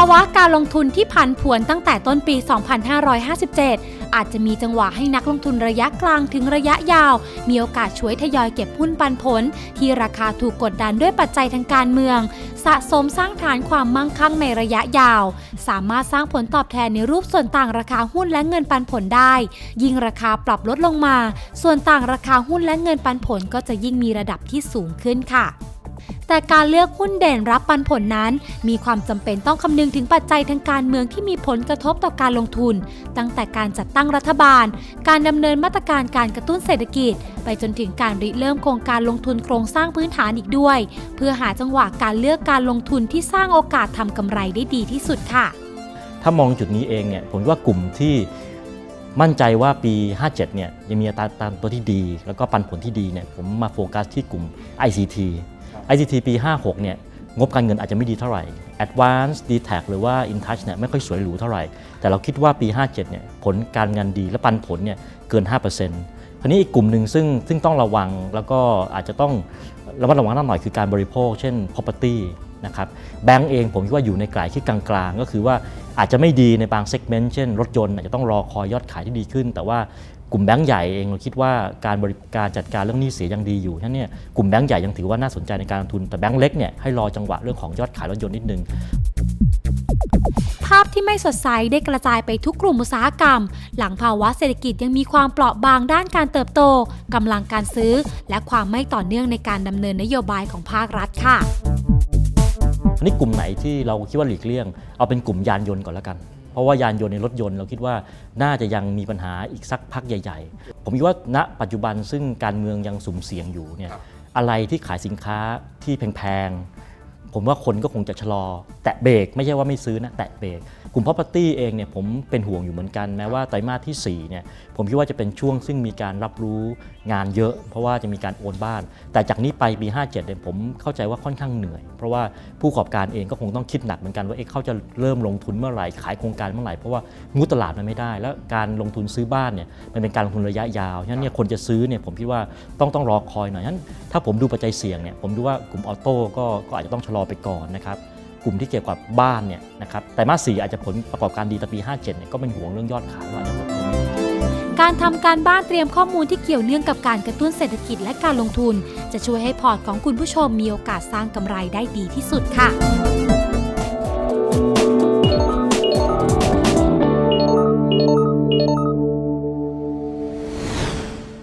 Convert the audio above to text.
ภาวะการลงทุนที่ผันผวนตั้งแต่ต้นปี 2557 อาจจะมีจังหวะให้นักลงทุนระยะกลางถึงระยะยาว มีโอกาสช่วยทยอยเก็บหุ้นปันผล ที่ราคาถูกกดดันด้วยปัจจัยทางการเมือง สะสมสร้างฐานความมั่งคั่งในระยะยาว สามารถสร้างผลตอบแทนในรูปส่วนต่างราคาหุ้นและเงินปันผลได้ ยิ่งราคาปรับลดลงมา ส่วนต่างราคาหุ้นและเงินปันผลก็จะยิ่งมีระดับที่สูงขึ้นค่ะ แต่การเลือกหุ้นเด่นรับปันผลนั้น มีความจำเป็นต้องคำนึงถึงปัจจัยทางการเมืองที่มีผลกระทบต่อการลงทุน ตั้งแต่การจัดตั้งรัฐบาล การดำเนินมาตรการการกระตุ้นเศรษฐกิจ ไปจนถึงการริเริ่มโครงการลงทุนโครงสร้างพื้นฐานอีกด้วย เพื่อหาจังหวะการเลือกการลงทุนที่สร้างโอกาสทำกำไรได้ดีที่สุดค่ะ ถ้ามองจุดนี้เองเนี่ยผมว่ากลุ่มที่มั่นใจว่าปี 57 เนี่ยยังมีอัตราตามตัวที่ดี แล้วก็ปันผลที่ดีเนี่ยผมมาโฟกัสที่กลุ่ม ICT ICT ปี 56 เนี่ยงบการเงินอาจจะไม่ดีเท่าไหร่ Advance d t a c หรือว่า InTouch เนี่ยไม่ค่อยสวยหรูเท่าไหร่ แต่เราคิดว่าปี 57 เนี่ยผลการเงินดีและปันผลเนี่ยเกิน 5%คราวนี้อีกกลุ่มหนึ่งซึ่งซึ่งต้องระวังแล้วก็อาจจะต้องระมัดระวังนิดหน่อยคือการบริโภค เช่น property นะครับแบงก์เองผมคิดว่าอยู่ในกลายที่กลางๆ ก็คือว่าอาจจะไม่ดีในบางเซกเมนต์เช่นรถยนต์อาจจะต้องรอคอยยอดขายที่ดีขึ้น แต่ว่ากลุ่มแบงก์ใหญ่เองเราคิดว่าการบริการจัดการเรื่องหนี้เสียยังดีอยู่ฉะนั้นเนี่ยกลุ่มแบงก์ใหญ่ยังถือว่าน่าสนใจในการลงทุนแต่แบงก์เล็กเนี่ยให้รอจังหวะเรื่องของยอดขายรถยนต์นิดนึงภาพที่ไม่สดใสได้กระจายไปทุกกลุ่มอุตสาหกรรม หลังภาวะเศรษฐกิจยังมีความเปราะบางด้านการเติบโตกำลังการซื้อ และความไม่ต่อเนื่องในการดำเนินนโยบายของภาครัฐค่ะ อันนี้กลุ่มไหนที่เราคิดว่าหลีกเลี่ยง เอาเป็นกลุ่มยานยนต์ก่อนแล้วกัน เพราะว่ายานยนต์ในรถยนต์เราคิดว่าน่าจะยังมีปัญหาอีกสักพักใหญ่ ๆ ผมคิดว่าณปัจจุบันซึ่งการเมืองยังสุ่มเสี่ยงอยู่เนี่ยอะไรที่ขายสินค้าที่แพงๆ ผมว่าคนก็คงจะชะลอ แตะเบรกไม่ใช่ว่าไม่ซื้อนะแตะเบรกกลุ่ม property เองเนี่ยผมเป็นห่วงอยู่เหมือนกันแม้ว่าไตรมาสที่4เนี่ยผมคิดว่าจะเป็นช่วงซึ่งมีการรับรู้งานเยอะ เพราะว่าจะมีการโอนบ้าน แต่จากนี้ไปปี 57เนี่ยผมเข้าใจว่าค่อนข้างเหนื่อย เพราะว่าผู้ประกอบการเองก็คงต้องคิดหนักเหมือนกันว่าเอ๊ะเขาจะเริ่มลงทุนเมื่อไหร่ขายโครงการเมื่อไหร่เพราะว่างูตลาดมันไม่ได้ แล้วการลงทุนซื้อบ้านเนี่ยมันเป็นการลงทุนระยะยาวฉะนั้นเนี่ยคนจะซื้อเนี่ยผมคิดว่าต้องต้องรอคอยหน่อยฉะนั้นถ้าผมดูปัจจัยเสี่ยงเนี่ยผมดูว่ากลุ่มออโต้ก็ก็อาจจะต้องชะลออไปก่อนนะครับ กลุ่มที่เกี่ยวกับบ้านเนี่ยนะครับแต่มาสีอาจจะผลประกอบการดีแต่ปี 57เนี่ยก็เป็นห่วงเรื่องยอดขายว่าอาจจะผลไม่ดีการทำการบ้านเตรียมข้อมูลที่เกี่ยวเนื่องกับการกระตุ้นเศรษฐกิจและการลงทุน จะช่วยให้พอร์ตของคุณผู้ชมมีโอกาสสร้างกำไรได้ดีที่สุดค่ะ